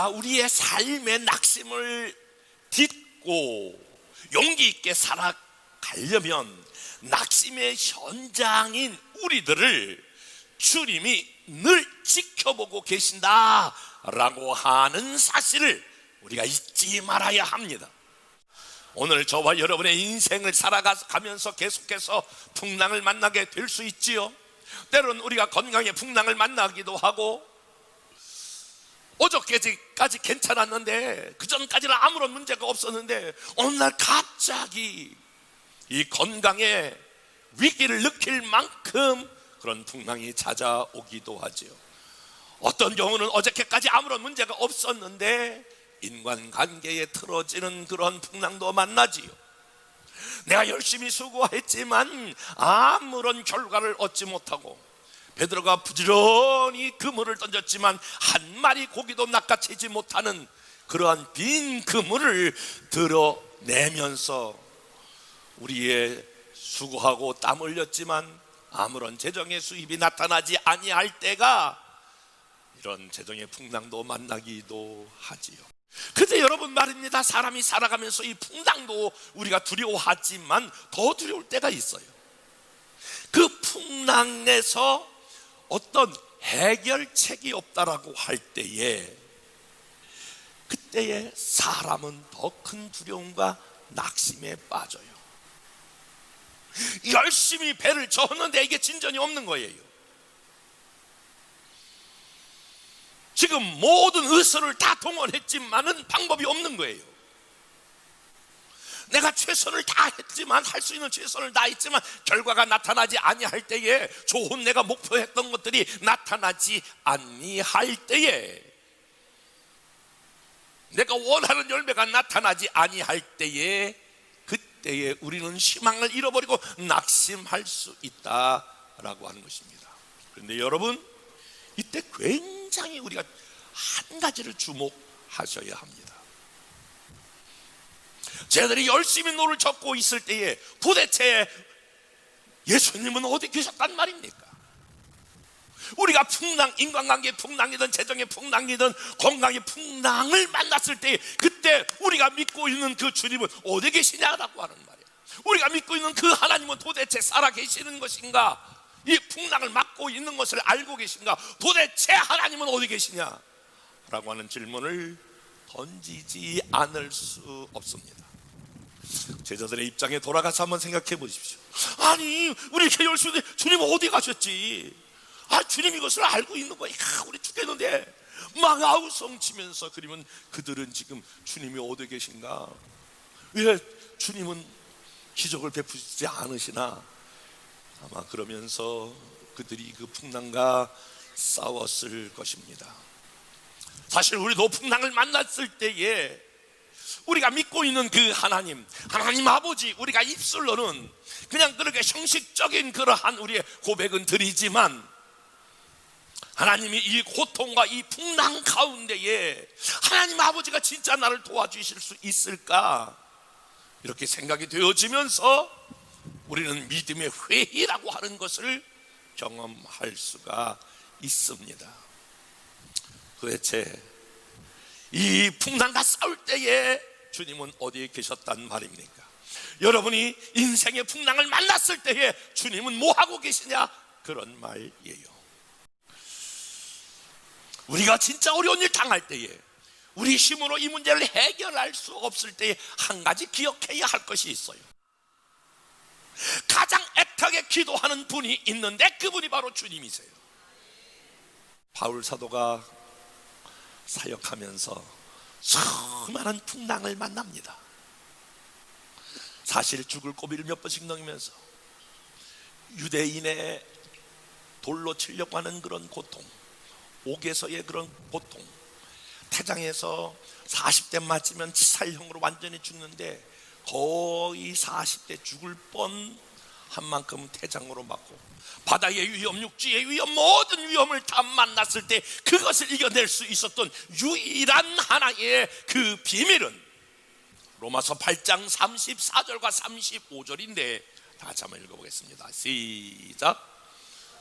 우리가 우리의 삶의 낙심을 딛고 용기 있게 살아가려면 낙심의 현장인 우리들을 주님이 늘 지켜보고 계신다라고 하는 사실을 우리가 잊지 말아야 합니다. 오늘 저와 여러분의 인생을 살아가면서 계속해서 풍랑을 만나게 될 수 있지요. 때로는 우리가 건강에 풍랑을 만나기도 하고 어저께까지 괜찮았는데 그 전까지는 아무런 문제가 없었는데 어느 날 갑자기 이 건강에 위기를 느낄 만큼 그런 풍랑이 찾아오기도 하지요. 어떤 경우는 어저께까지 아무런 문제가 없었는데 인간관계에 틀어지는 그런 풍랑도 만나지요. 내가 열심히 수고했지만 아무런 결과를 얻지 못하고 베드로가 부지런히 그물을 던졌지만 한 마리 고기도 낚아채지 못하는 그러한 빈 그물을 드러내면서 우리의 수고하고 땀 흘렸지만 아무런 재정의 수입이 나타나지 아니할 때가 이런 재정의 풍랑도 만나기도 하지요. 근데 여러분 말입니다. 사람이 살아가면서 이 풍랑도 우리가 두려워하지만 더 두려울 때가 있어요. 그 풍랑에서 어떤 해결책이 없다라고 할 때에 그때에 사람은 더 큰 두려움과 낙심에 빠져요. 열심히 배를 저었는데 이게 진전이 없는 거예요. 지금 모든 의술을 다 동원했지만은 방법이 없는 거예요. 내가 최선을 다 했지만 할 수 있는 최선을 다 했지만 결과가 나타나지 아니할 때에 좋은 내가 목표했던 것들이 나타나지 아니할 때에 내가 원하는 열매가 나타나지 아니할 때에 그때에 우리는 희망을 잃어버리고 낙심할 수 있다라고 하는 것입니다. 그런데 여러분 이때 굉장히 우리가 한 가지를 주목하셔야 합니다. 쟤들이 열심히 노를 젓고 있을 때에 도대체 예수님은 어디 계셨단 말입니까? 우리가 풍랑, 인간관계 풍랑이든 재정의 풍랑이든 건강의 풍랑을 만났을 때 그때 우리가 믿고 있는 그 주님은 어디 계시냐라고 하는 말이에요. 우리가 믿고 있는 그 하나님은 도대체 살아 계시는 것인가? 이 풍랑을 막고 있는 것을 알고 계신가? 도대체 하나님은 어디 계시냐? 라고 하는 질문을 던지지 않을 수 없습니다. 제자들의 입장에 돌아가서 한번 생각해 보십시오. 아니, 우리 이렇게 열심히 주님 어디 가셨지? 아, 주님 이것을 알고 있는 거야. 야, 우리 죽겠는데. 막 아우성 치면서 그러면 그들은 지금 주님이 어디 계신가? 왜 주님은 기적을 베푸시지 않으시나? 아마 그러면서 그들이 그 풍랑과 싸웠을 것입니다. 사실 우리도 풍랑을 만났을 때에 우리가 믿고 있는 그 하나님, 하나님 아버지, 우리가 입술로는 그냥 그렇게 형식적인 그러한 우리의 고백은 드리지만 하나님이 이 고통과 이 풍랑 가운데에 하나님 아버지가 진짜 나를 도와주실 수 있을까? 이렇게 생각이 되어지면서 우리는 믿음의 회의라고 하는 것을 경험할 수가 있습니다. 도대체 이 풍랑과 싸울 때에 주님은 어디에 계셨단 말입니까? 여러분이 인생의 풍랑을 만났을 때에 주님은 뭐 하고 계시냐? 그런 말이에요. 우리가 진짜 어려운 일 당할 때에 우리 힘으로 이 문제를 해결할 수 없을 때에 한 가지 기억해야 할 것이 있어요. 가장 애타게 기도하는 분이 있는데 그분이 바로 주님이세요. 바울 사도가 사역하면서 수많은 풍랑을 만납니다. 사실 죽을 고비를 몇 번씩 넘으면서 유대인의 돌로 치려고 하는 그런 고통, 옥에서의 그런 고통, 태장에서 40대 맞으면 치살형으로 완전히 죽는데 거의 40대 죽을 뻔 한 만큼 태장으로 맞고 바다의 위험, 육지의 위험, 모든 위험을 다 만났을 때 그것을 이겨낼 수 있었던 유일한 하나의 그 비밀은 로마서 8장 34절과 35절인데 다시 한번 읽어보겠습니다. 시작.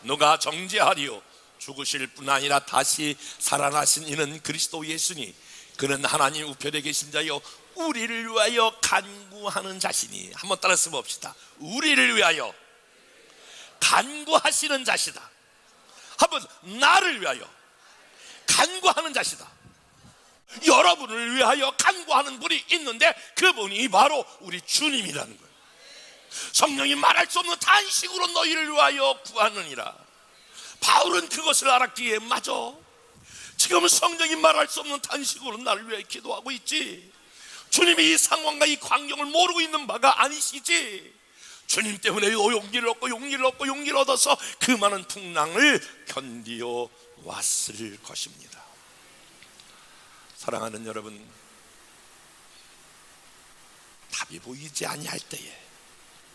누가 정죄하리요? 죽으실 뿐 아니라 다시 살아나신 이는 그리스도 예수니 그는 하나님 우편에 계신 자요 우리를 위하여 간구하는 자신이 한번 따라서 봅시다. 우리를 위하여 간구하시는 자시다. 한번 나를 위하여 간구하는 자시다. 여러분을 위하여 간구하는 분이 있는데 그분이 바로 우리 주님이라는 거예요. 성령이 말할 수 없는 단식으로 너희를 위하여 구하느니라. 바울은 그것을 알았기에 맞아 지금 성령이 말할 수 없는 단식으로 나를 위해 기도하고 있지 주님이 이 상황과 이 광경을 모르고 있는 바가 아니시지. 주님 때문에 용기를 얻고 용기를 얻고 용기를 얻어서 그 많은 풍랑을 견디어 왔을 것입니다. 사랑하는 여러분 답이 보이지 아니할 때에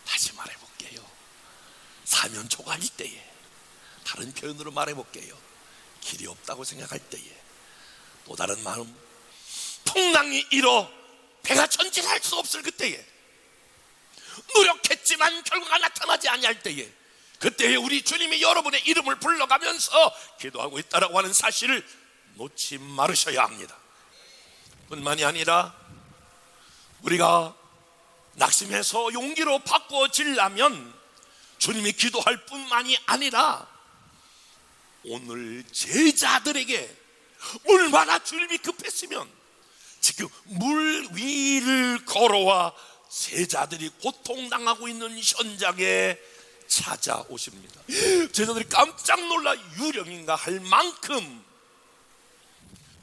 다시 말해 볼게요. 사면 초간일 때에 다른 표현으로 말해 볼게요. 길이 없다고 생각할 때에 또 다른 마음 풍랑이 일어 배가 전진할 수 없을 그때에 노력했지만 결과가 나타나지 아니할 때에 그때에 우리 주님이 여러분의 이름을 불러가면서 기도하고 있다라고 하는 사실을 놓지 말으셔야 합니다. 뿐만이 아니라 우리가 낙심해서 용기로 바꿔지려면 주님이 기도할 뿐만이 아니라 오늘 제자들에게 얼마나 주님이 급했으면 지금 물 위를 걸어와 제자들이 고통당하고 있는 현장에 찾아오십니다. 제자들이 깜짝 놀라 유령인가 할 만큼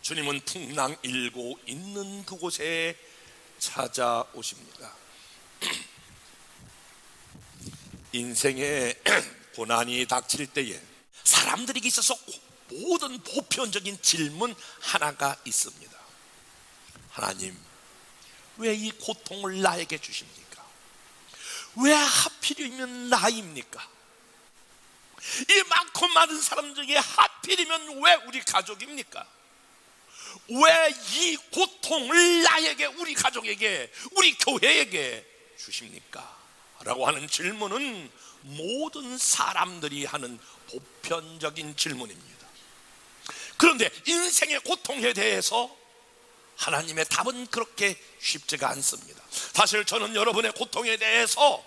주님은 풍랑 일고 있는 그곳에 찾아오십니다. 인생에 고난이 닥칠 때에 사람들에게 있어서 모든 보편적인 질문 하나가 있습니다. 하나님, 왜 이 고통을 나에게 주십니까? 왜 하필이면 나입니까? 이 많고 많은 사람 중에 하필이면 왜 우리 가족입니까? 왜 이 고통을 나에게, 우리 가족에게, 우리 교회에게 주십니까? 라고 하는 질문은 모든 사람들이 하는 보편적인 질문입니다. 그런데 인생의 고통에 대해서 하나님의 답은 그렇게 쉽지가 않습니다. 사실 저는 여러분의 고통에 대해서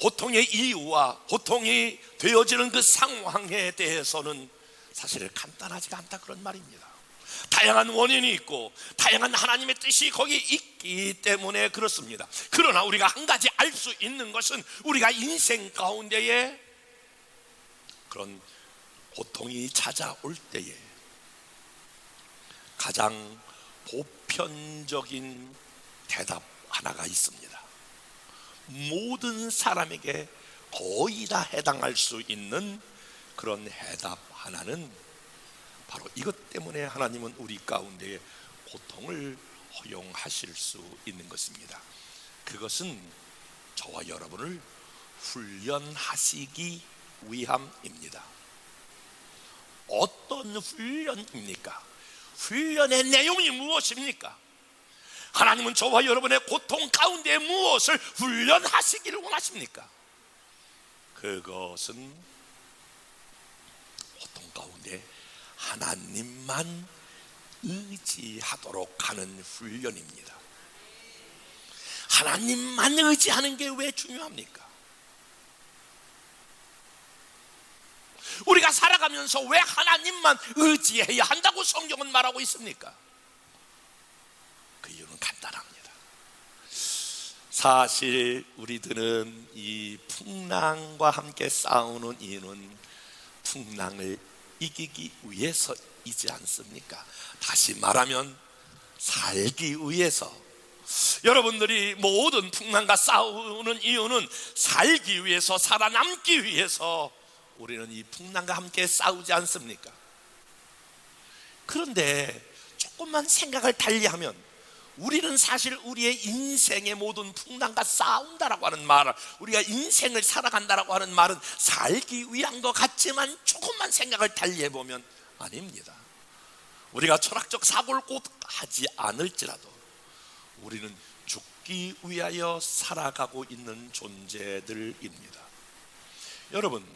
고통의 이유와 고통이 되어지는 그 상황에 대해서는 사실 간단하지가 않다 그런 말입니다. 다양한 원인이 있고 다양한 하나님의 뜻이 거기 있기 때문에 그렇습니다. 그러나 우리가 한 가지 알 수 있는 것은 우리가 인생 가운데에 그런 고통이 찾아올 때에 가장 보편적인 대답 하나가 있습니다. 모든 사람에게 거의 다 해당할 수 있는 그런 해답 하나는 바로 이것 때문에 하나님은 우리 가운데 고통을 허용하실 수 있는 것입니다. 그것은 저와 여러분을 훈련하시기 위함입니다. 어떤 훈련입니까? 훈련의 내용이 무엇입니까? 하나님은 저와 여러분의 고통 가운데 무엇을 훈련하시기를 원하십니까? 그것은 고통 가운데 하나님만 의지하도록 하는 훈련입니다. 하나님만 의지하는 게 왜 중요합니까? 우리가 살아가면서 왜 하나님만 의지해야 한다고 성경은 말하고 있습니까? 그 이유는 간단합니다. 사실 우리들은 이 풍랑과 함께 싸우는 이유는 풍랑을 이기기 위해서이지 않습니까? 다시 말하면 살기 위해서 여러분들이 모든 풍랑과 싸우는 이유는 살기 위해서 살아남기 위해서 우리는 이 풍랑과 함께 싸우지 않습니까? 그런데 조금만 생각을 달리하면 우리는 사실 우리의 인생의 모든 풍랑과 싸운다라고 하는 말, 우리가 인생을 살아간다라고 하는 말은 살기 위한 것 같지만 조금만 생각을 달리해 보면 아닙니다. 우리가 철학적 사고를 꼭 하지 않을지라도 우리는 죽기 위하여 살아가고 있는 존재들입니다. 여러분, 다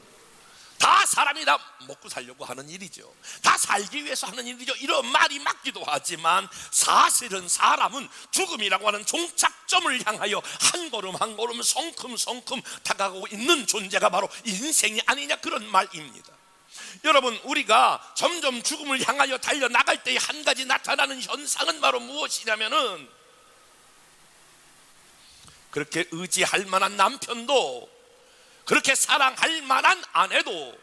사람이 다 먹고 살려고 하는 일이죠. 다 살기 위해서 하는 일이죠. 이런 말이 맞기도 하지만 사실은 사람은 죽음이라고 하는 종착점을 향하여 한 걸음 한 걸음 성큼성큼 다가가고 있는 존재가 바로 인생이 아니냐 그런 말입니다. 여러분 우리가 점점 죽음을 향하여 달려 나갈 때에 한 가지 나타나는 현상은 바로 무엇이냐면은 그렇게 의지할 만한 남편도 그렇게 사랑할 만한 아내도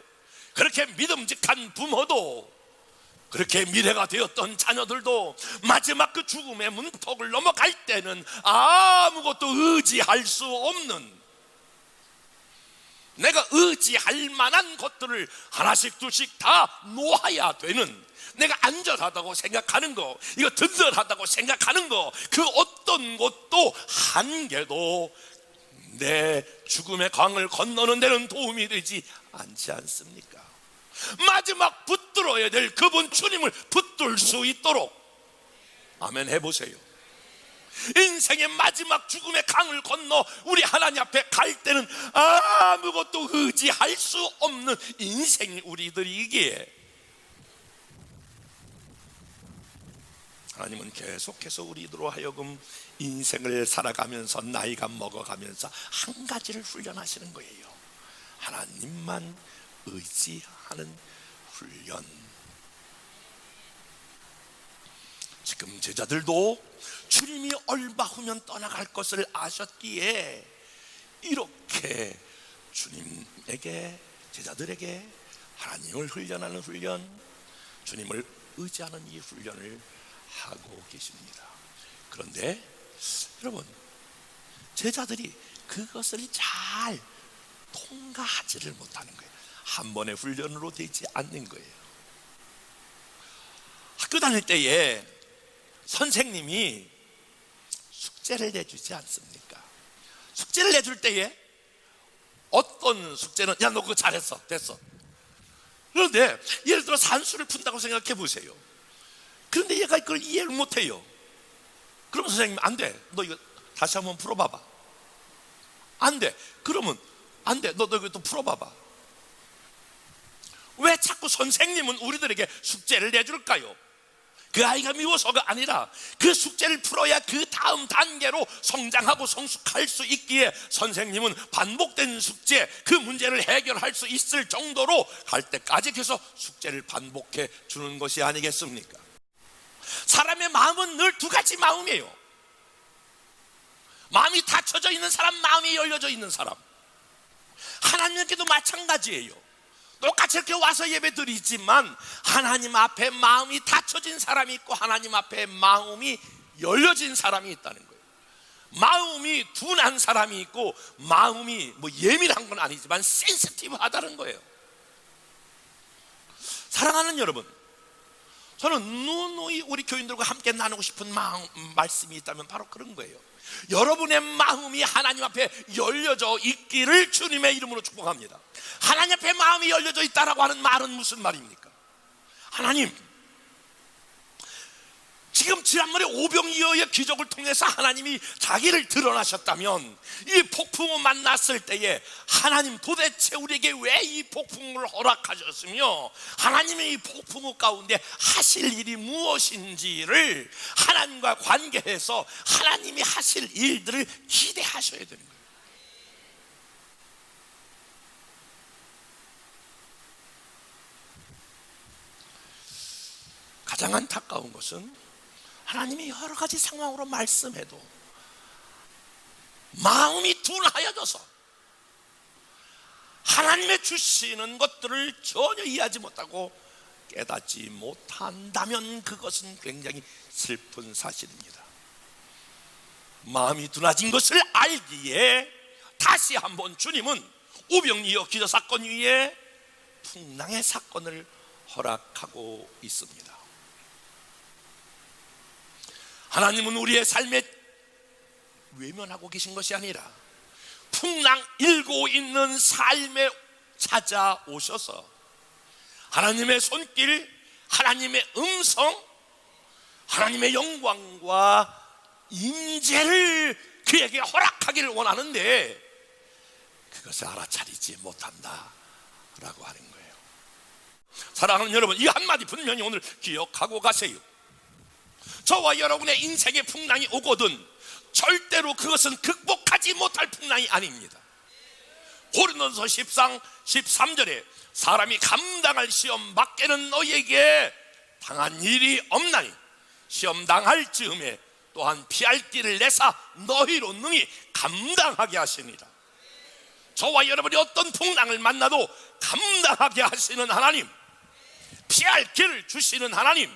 그렇게 믿음직한 부모도 그렇게 미래가 되었던 자녀들도 마지막 그 죽음의 문턱을 넘어갈 때는 아무것도 의지할 수 없는 내가 의지할 만한 것들을 하나씩 둘씩 다 놓아야 되는 내가 안전하다고 생각하는 거 이거 든든하다고 생각하는 거 그 어떤 것도 한 개도 내 죽음의 강을 건너는 데는 도움이 되지 않지 않습니까? 마지막 붙들어야 될 그분 주님을 붙들 수 있도록 아멘 해보세요. 인생의 마지막 죽음의 강을 건너 우리 하나님 앞에 갈 때는 아무것도 의지할 수 없는 인생이 우리들이기에 하나님은 계속해서 우리들로 하여금 인생을 살아가면서 나이가 먹어가면서 한 가지를 훈련하시는 거예요. 하나님만 의지하는 훈련. 지금 제자들도 주님이 얼마 후면 떠나갈 것을 아셨기에 이렇게 주님에게 제자들에게 하나님을 훈련하는 훈련, 주님을 의지하는 이 훈련을 하고 계십니다. 그런데 여러분 제자들이 그것을 잘 통과하지를 못하는 거예요. 한 번의 훈련으로 되지 않는 거예요. 학교 다닐 때에 선생님이 숙제를 내주지 않습니까? 숙제를 내줄 때에 어떤 숙제는 야 너 그거 잘했어 됐어 그런데 예를 들어 산수를 푼다고 생각해 보세요 그런데 얘가 그걸 이해를 못해요. 그럼 선생님 안 돼 너 이거 다시 한번 풀어봐봐. 안 돼. 그러면 안 돼. 너, 너 이거 또 풀어봐봐. 왜 자꾸 선생님은 우리들에게 숙제를 내줄까요? 그 아이가 미워서가 아니라 그 숙제를 풀어야 그 다음 단계로 성장하고 성숙할 수 있기에 선생님은 반복된 숙제 그 문제를 해결할 수 있을 정도로 갈 때까지 계속 숙제를 반복해 주는 것이 아니겠습니까? 사람의 마음은 늘 두 가지 마음이에요. 마음이 닫혀져 있는 사람, 마음이 열려져 있는 사람. 하나님께도 마찬가지예요. 똑같이 이렇게 와서 예배 드리지만 하나님 앞에 마음이 닫혀진 사람이 있고 하나님 앞에 마음이 열려진 사람이 있다는 거예요. 마음이 둔한 사람이 있고 마음이 뭐 예민한 건 아니지만 센시티브하다는 거예요. 사랑하는 여러분, 저는 누누이 우리 교인들과 함께 나누고 싶은 마음, 말씀이 있다면 바로 그런 거예요. 여러분의 마음이 하나님 앞에 열려져 있기를 주님의 이름으로 축복합니다. 하나님 앞에 마음이 열려져 있다라고 하는 말은 무슨 말입니까? 하나님, 지금 지난번에 오병이어의 기적을 통해서 하나님이 자기를 드러나셨다면 이 폭풍을 만났을 때에 하나님 도대체 우리에게 왜 이 폭풍을 허락하셨으며 하나님의 이 폭풍 가운데 하실 일이 무엇인지를 하나님과 관계해서 하나님이 하실 일들을 기대하셔야 되는 거예요. 가장 안타까운 것은 하나님이 여러 가지 상황으로 말씀해도 마음이 둔하여져서 하나님의 주시는 것들을 전혀 이해하지 못하고 깨닫지 못한다면 그것은 굉장히 슬픈 사실입니다. 마음이 둔해진 것을 알기에 다시 한번 주님은 오병이어 기저 사건 위에 풍랑의 사건을 허락하고 있습니다. 하나님은 우리의 삶에 외면하고 계신 것이 아니라 풍랑 일고 있는 삶에 찾아오셔서 하나님의 손길, 하나님의 음성, 하나님의 영광과 임재를 그에게 허락하기를 원하는데 그것을 알아차리지 못한다. 라고 하는 거예요. 사랑하는 여러분, 이 한마디 분명히 오늘 기억하고 가세요. 저와 여러분의 인생의 풍랑이 오거든 절대로 그것은 극복하지 못할 풍랑이 아닙니다. 고린도서 10상 13절에 사람이 감당할 시험 밖에는 너에게 당한 일이 없나니 시험 당할 즈음에 또한 피할 길을 내사 너희로 능히 감당하게 하시니라. 저와 여러분이 어떤 풍랑을 만나도 감당하게 하시는 하나님, 피할 길을 주시는 하나님,